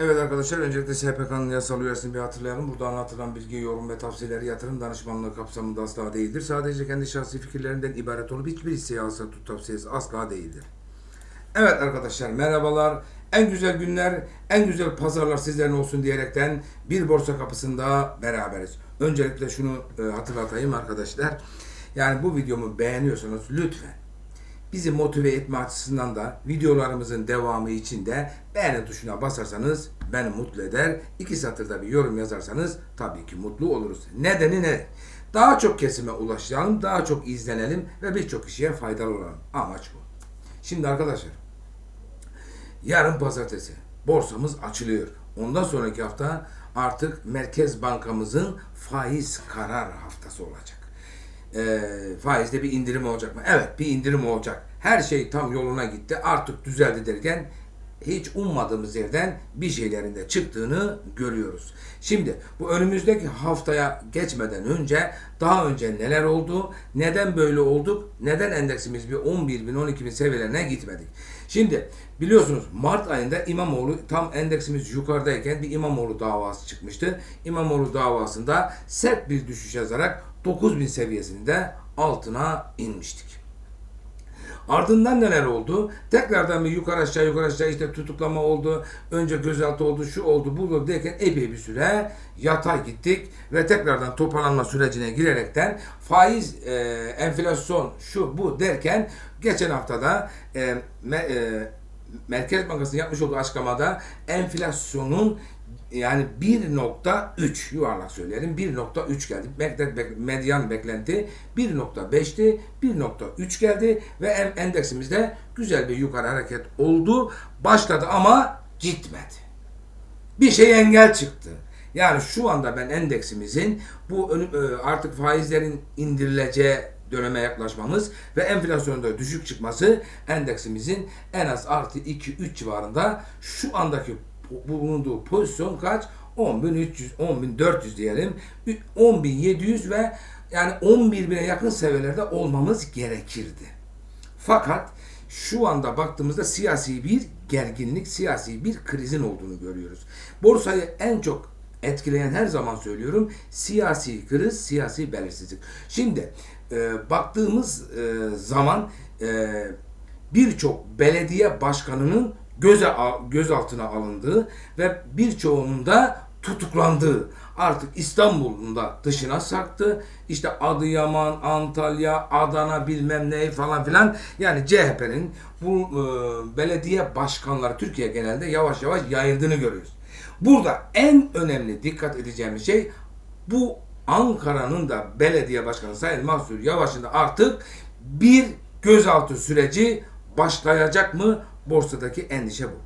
Evet arkadaşlar öncelikle SPK'nın yasal uyarısını bir hatırlayalım. Burada anlatılan bilgi, yorum ve tavsiyeleri yatırım danışmanlığı kapsamında asla değildir. Sadece kendi şahsi fikirlerinden ibaret olup hiçbir alsa tut tavsiyesi asla değildir. Evet arkadaşlar merhabalar. En güzel günler, en güzel pazarlar sizlerin olsun diyerekten bir borsa kapısında beraberiz. Öncelikle şunu e, hatırlatayım arkadaşlar. Yani bu videomu beğeniyorsanız lütfen bizi motive etme açısından da videolarımızın devamı için de beğeni tuşuna basarsanız beni mutlu eder. İki satırda bir yorum yazarsanız tabii ki mutlu oluruz. Nedeni ne? Daha çok kesime ulaşalım, daha çok izlenelim ve birçok kişiye faydalı olalım. Amaç bu. Şimdi arkadaşlar yarın pazartesi borsamız açılıyor. Ondan sonraki hafta artık Merkez Bankamızın faiz karar haftası olacak. Ee, faizde bir indirim olacak mı? Evet bir indirim olacak. Her şey tam yoluna gitti artık düzeldi derken hiç ummadığımız yerden bir şeylerin de çıktığını görüyoruz. Şimdi bu önümüzdeki haftaya geçmeden önce daha önce neler oldu? Neden böyle olduk? Neden endeksimiz bir 11 bin 12 bin seviyelerine gitmedik? Şimdi biliyorsunuz Mart ayında İmamoğlu tam endeksimiz yukarıdayken bir İmamoğlu davası çıkmıştı. İmamoğlu davasında sert bir düşüş yazarak 9000 seviyesinde altına inmiştik. Ardından neler oldu? Tekrardan bir yukarı aşağı yukarı aşağı işte tutuklama oldu. Önce gözaltı oldu, şu oldu, bu oldu derken epey bir süre yatay gittik ve tekrardan toparlanma sürecine girerekten faiz, e, enflasyon, şu bu derken geçen haftada e, me, e, Merkez Bankası'nın yapmış olduğu açıklamada enflasyonun yani 1.3 yuvarlak söyleyelim 1.3 geldi. Medyan beklenti 1.5'ti 1.3 geldi ve en- endeksimizde güzel bir yukarı hareket oldu. Başladı ama gitmedi. Bir şey engel çıktı. Yani şu anda ben endeksimizin bu e, artık faizlerin indirileceği döneme yaklaşmamız ve enflasyonda düşük çıkması endeksimizin en az artı 2-3 civarında şu andaki bulunduğu pozisyon kaç? 10.300, 10.400 diyelim. 10.700 ve yani 11.000'e yakın seviyelerde olmamız gerekirdi. Fakat şu anda baktığımızda siyasi bir gerginlik, siyasi bir krizin olduğunu görüyoruz. Borsayı en çok etkileyen her zaman söylüyorum siyasi kriz, siyasi belirsizlik. Şimdi e, baktığımız e, zaman e, birçok belediye başkanının göze al- gözaltına alındığı ve birçoğunun da tutuklandığı artık İstanbul'un da dışına sarktı. İşte Adıyaman, Antalya, Adana bilmem ne falan filan yani CHP'nin bu e, belediye başkanları Türkiye genelinde yavaş yavaş yayıldığını görüyoruz. Burada en önemli dikkat edeceğimiz şey bu Ankara'nın da belediye başkanı Sayın Mahsur Yavaş'ın da artık bir gözaltı süreci başlayacak mı? Borsadaki endişe bu.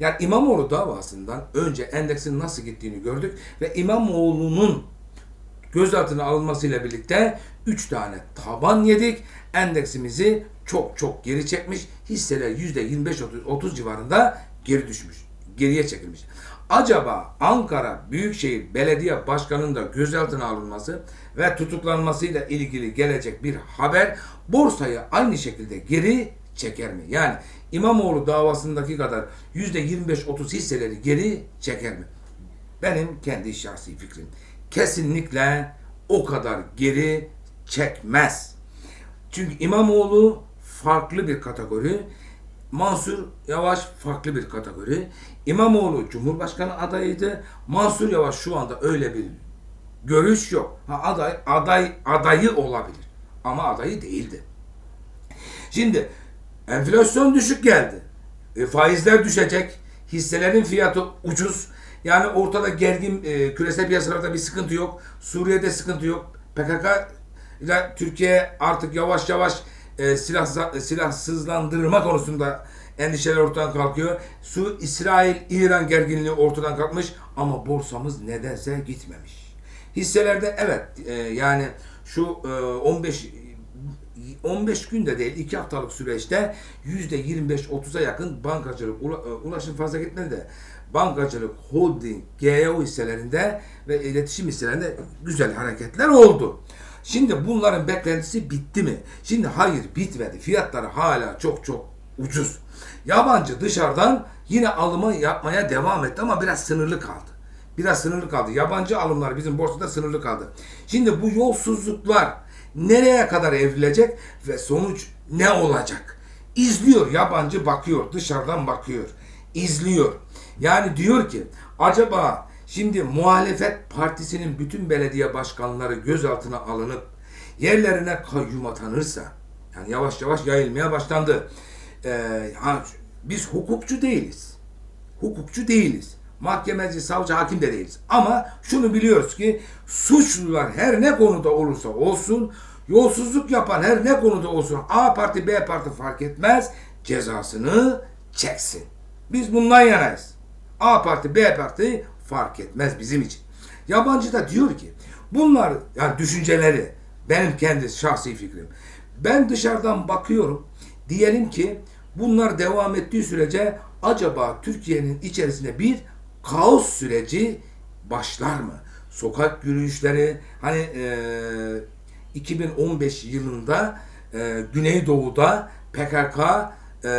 Yani İmamoğlu davasından önce endeksin nasıl gittiğini gördük ve İmamoğlu'nun gözaltına alınmasıyla birlikte 3 tane taban yedik. Endeksimizi çok çok geri çekmiş. Hisseler %25-30 civarında geri düşmüş. Geriye çekilmiş. Acaba Ankara Büyükşehir Belediye Başkanı'nın da gözaltına alınması ve tutuklanmasıyla ilgili gelecek bir haber borsayı aynı şekilde geri çeker mi? Yani İmamoğlu davasındaki kadar %25-30 hisseleri geri çeker mi? Benim kendi şahsi fikrim. Kesinlikle o kadar geri çekmez. Çünkü İmamoğlu farklı bir kategori. Mansur Yavaş farklı bir kategori. İmamoğlu Cumhurbaşkanı adayıydı. Mansur Yavaş şu anda öyle bir görüş yok. Ha, aday aday adayı olabilir ama adayı değildi. Şimdi enflasyon düşük geldi. E, faizler düşecek. Hisselerin fiyatı ucuz. Yani ortada gergin e, küresel piyasalarda bir sıkıntı yok. Suriye'de sıkıntı yok. PKK ile Türkiye artık yavaş yavaş e, silah silahsızlandırma konusunda endişeler ortadan kalkıyor. Su İsrail İran gerginliği ortadan kalkmış ama borsamız nedense gitmemiş. Hisselerde evet e, yani şu e, 15 15 günde değil 2 haftalık süreçte %25-30'a yakın bankacılık e, ulaşım fazla gitmedi de bankacılık, holding, GEO hisselerinde ve iletişim hisselerinde güzel hareketler oldu. Şimdi bunların beklentisi bitti mi? Şimdi hayır bitmedi. Fiyatları hala çok çok ucuz. Yabancı dışarıdan yine alımı yapmaya devam etti ama biraz sınırlı kaldı. Biraz sınırlı kaldı. Yabancı alımlar bizim borsada sınırlı kaldı. Şimdi bu yolsuzluklar nereye kadar evrilecek ve sonuç ne olacak? İzliyor, yabancı bakıyor, dışarıdan bakıyor, izliyor. Yani diyor ki acaba şimdi muhalefet partisinin bütün belediye başkanları gözaltına alınıp yerlerine kayyum atanırsa yani yavaş yavaş yayılmaya başlandı. Ee, ha, biz hukukçu değiliz. Hukukçu değiliz. Mahkemeci, savcı, hakim de değiliz. Ama şunu biliyoruz ki suçlular her ne konuda olursa olsun, yolsuzluk yapan her ne konuda olsun A parti, B parti fark etmez cezasını çeksin. Biz bundan yanayız. A parti, B parti fark etmez bizim için. Yabancı da diyor ki bunlar yani düşünceleri benim kendi şahsi fikrim. Ben dışarıdan bakıyorum. Diyelim ki bunlar devam ettiği sürece acaba Türkiye'nin içerisinde bir kaos süreci başlar mı? Sokak yürüyüşleri hani eee 2015 yılında eee Güneydoğu'da PKK eee,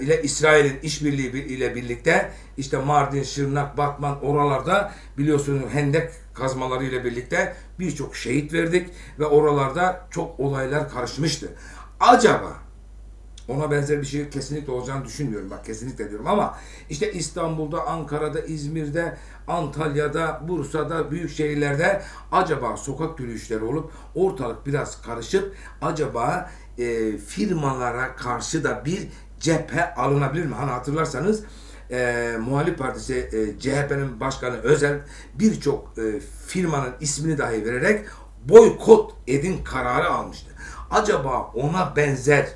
ile İsrail'in işbirliği bir- ile birlikte işte Mardin, Şırnak, Batman oralarda biliyorsunuz hendek kazmaları ile birlikte birçok şehit verdik ve oralarda çok olaylar karışmıştı. Acaba ona benzer bir şey kesinlikle olacağını düşünmüyorum. Bak kesinlikle diyorum ama işte İstanbul'da, Ankara'da, İzmir'de, Antalya'da, Bursa'da, büyük şehirlerde acaba sokak yürüyüşleri olup ortalık biraz karışıp acaba e, firmalara karşı da bir cephe alınabilir mi? Hani hatırlarsanız e, muhalif partisi e, CHP'nin başkanı Özel birçok e, firmanın ismini dahi vererek boykot edin kararı almıştı. Acaba ona benzer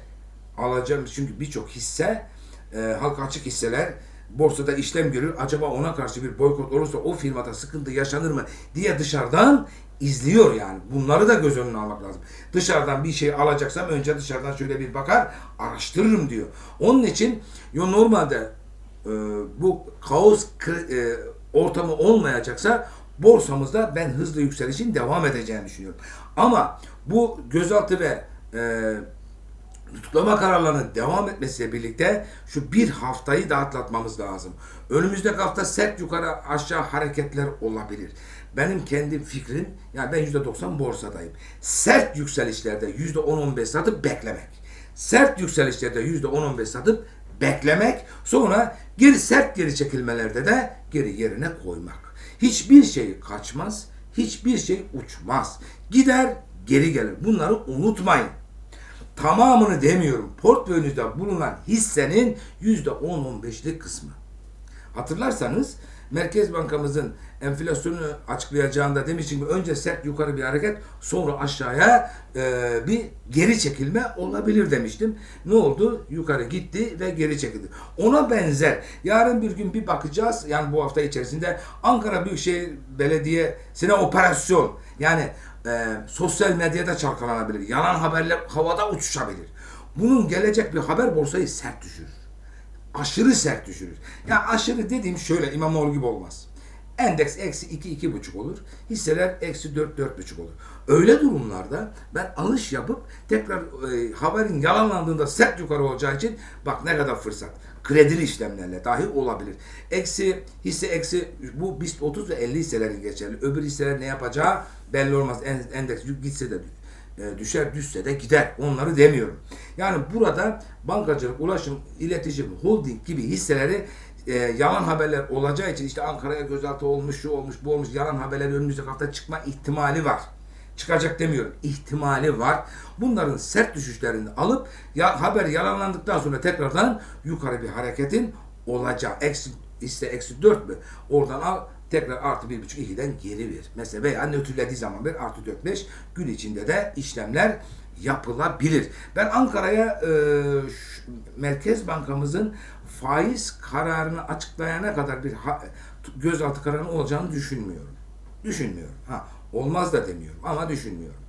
alacağım çünkü birçok hisse e, halka açık hisseler borsada işlem görür. Acaba ona karşı bir boykot olursa o firmada sıkıntı yaşanır mı diye dışarıdan izliyor yani. Bunları da göz önüne almak lazım. Dışarıdan bir şey alacaksam önce dışarıdan şöyle bir bakar, araştırırım diyor. Onun için yo normalde e, bu kaos e, ortamı olmayacaksa borsamızda ben hızlı yükselişin devam edeceğini düşünüyorum. Ama bu gözaltı ve e, tutuklama kararlarının devam etmesiyle birlikte şu bir haftayı da atlatmamız lazım. Önümüzdeki hafta sert yukarı aşağı hareketler olabilir. Benim kendi fikrim, yani ben %90 borsadayım. Sert yükselişlerde %10-15 satıp beklemek. Sert yükselişlerde %10-15 satıp beklemek. Sonra geri sert geri çekilmelerde de geri yerine koymak. Hiçbir şey kaçmaz, hiçbir şey uçmaz. Gider, geri gelir. Bunları unutmayın tamamını demiyorum. Portföyünüzde bulunan hissenin %10-15'lik kısmı. Hatırlarsanız Merkez Bankamızın enflasyonu açıklayacağında demiştim ki önce sert yukarı bir hareket sonra aşağıya e, bir geri çekilme olabilir demiştim. Ne oldu? Yukarı gitti ve geri çekildi. Ona benzer yarın bir gün bir bakacağız yani bu hafta içerisinde Ankara Büyükşehir Belediyesi'ne operasyon yani e, sosyal medyada çalkalanabilir. Yalan haberler havada uçuşabilir. Bunun gelecek bir haber borsayı sert düşürür aşırı sert düşürür. Ya aşırı dediğim şöyle İmamoğlu gibi olmaz. Endeks eksi 2 iki buçuk olur. Hisseler eksi 4 dört buçuk olur. Öyle durumlarda ben alış yapıp tekrar e, haberin yalanlandığında sert yukarı olacağı için bak ne kadar fırsat. Kredili işlemlerle dahi olabilir. Eksi hisse eksi bu BIST 30 ve 50 hisselerin geçerli. Öbür hisseler ne yapacağı belli olmaz. En- Endeks gitse de e, düşer düşse de gider. Onları demiyorum. Yani burada bankacılık, ulaşım, iletişim, holding gibi hisseleri e, yalan haberler olacağı için işte Ankara'ya gözaltı olmuş, şu olmuş, bu olmuş yalan haberler önümüzdeki hafta çıkma ihtimali var. Çıkacak demiyorum. ihtimali var. Bunların sert düşüşlerini alıp ya haber yalanlandıktan sonra tekrardan yukarı bir hareketin olacağı. Eksi, hisse eksi 4 mü? Oradan al tekrar artı 1,5 2'den geri ver. Mesela veya nötrlediği zaman ver artı 4 5 gün içinde de işlemler yapılabilir. Ben Ankara'ya e, Merkez Bankamızın faiz kararını açıklayana kadar bir ha, gözaltı kararı olacağını düşünmüyorum. Düşünmüyorum. Ha, olmaz da demiyorum ama düşünmüyorum.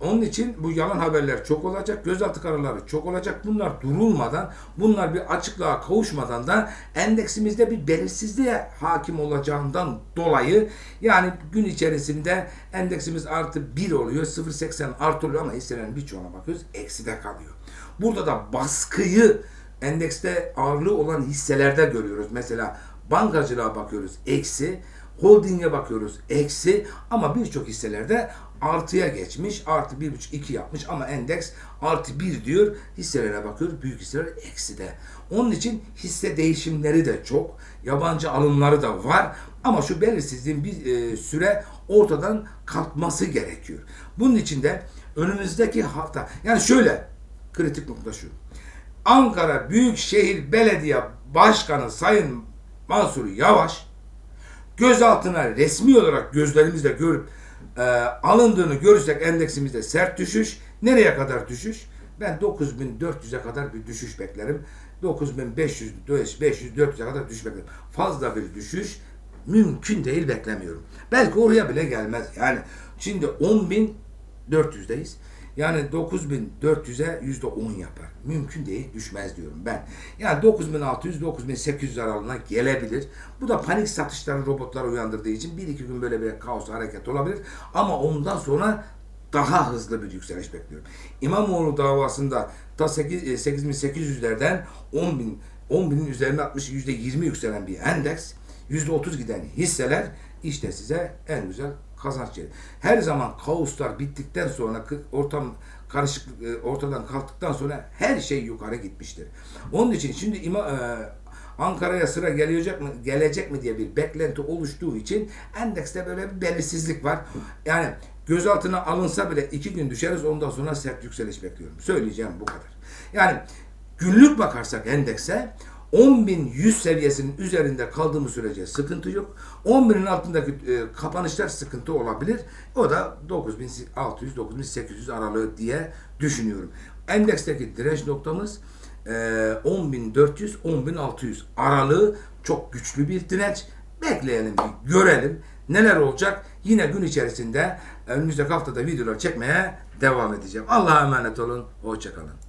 Onun için bu yalan haberler çok olacak, gözaltı kararları çok olacak. Bunlar durulmadan, bunlar bir açıklığa kavuşmadan da endeksimizde bir belirsizliğe hakim olacağından dolayı yani gün içerisinde endeksimiz artı 1 oluyor, 0.80 artı oluyor ama hisselerin birçoğuna bakıyoruz, ekside kalıyor. Burada da baskıyı endekste ağırlığı olan hisselerde görüyoruz. Mesela bankacılığa bakıyoruz eksi, holdinge bakıyoruz eksi ama birçok hisselerde artıya geçmiş. Artı bir buçuk iki yapmış ama endeks artı bir diyor. Hisselere bakıyoruz. Büyük hisseler eksi de. Onun için hisse değişimleri de çok. Yabancı alımları da var. Ama şu belirsizliğin bir e, süre ortadan kalkması gerekiyor. Bunun için de önümüzdeki hafta yani şöyle kritik nokta şu. Ankara Büyükşehir Belediye Başkanı Sayın Mansur Yavaş gözaltına resmi olarak gözlerimizle görüp e, alındığını görürsek endeksimizde sert düşüş. Nereye kadar düşüş? Ben 9400'e kadar bir düşüş beklerim. 9500, 500, 400'e kadar düşüş beklerim. Fazla bir düşüş mümkün değil beklemiyorum. Belki oraya bile gelmez. Yani şimdi 10.400'deyiz. Yani 9400'e %10 yapar. Mümkün değil düşmez diyorum ben. Yani 9600 9800 aralığına gelebilir. Bu da panik satışları robotlar uyandırdığı için bir iki gün böyle bir kaos hareket olabilir. Ama ondan sonra daha hızlı bir yükseliş bekliyorum. İmamoğlu davasında ta 8, e, 8800'lerden 10 bin 10 binin üzerine 60 %20 yükselen bir endeks, %30 giden hisseler işte size en güzel kazanç yeri. Her zaman kaoslar bittikten sonra ortam karışıklık e, ortadan kalktıktan sonra her şey yukarı gitmiştir. Onun için şimdi ima, e, Ankara'ya sıra gelecek mi gelecek mi diye bir beklenti oluştuğu için endekste böyle bir belirsizlik var. Yani gözaltına alınsa bile iki gün düşeriz ondan sonra sert yükseliş bekliyorum. Söyleyeceğim bu kadar. Yani günlük bakarsak endekse 10.100 seviyesinin üzerinde kaldığımız sürece sıkıntı yok. 11'in altındaki e, kapanışlar sıkıntı olabilir. O da 9600-9800 aralığı diye düşünüyorum. Endeksteki direnç noktamız e, 10.400-10.600 aralığı çok güçlü bir direnç. Bekleyelim görelim neler olacak. Yine gün içerisinde önümüzdeki haftada videolar çekmeye devam edeceğim. Allah'a emanet olun. Hoşçakalın.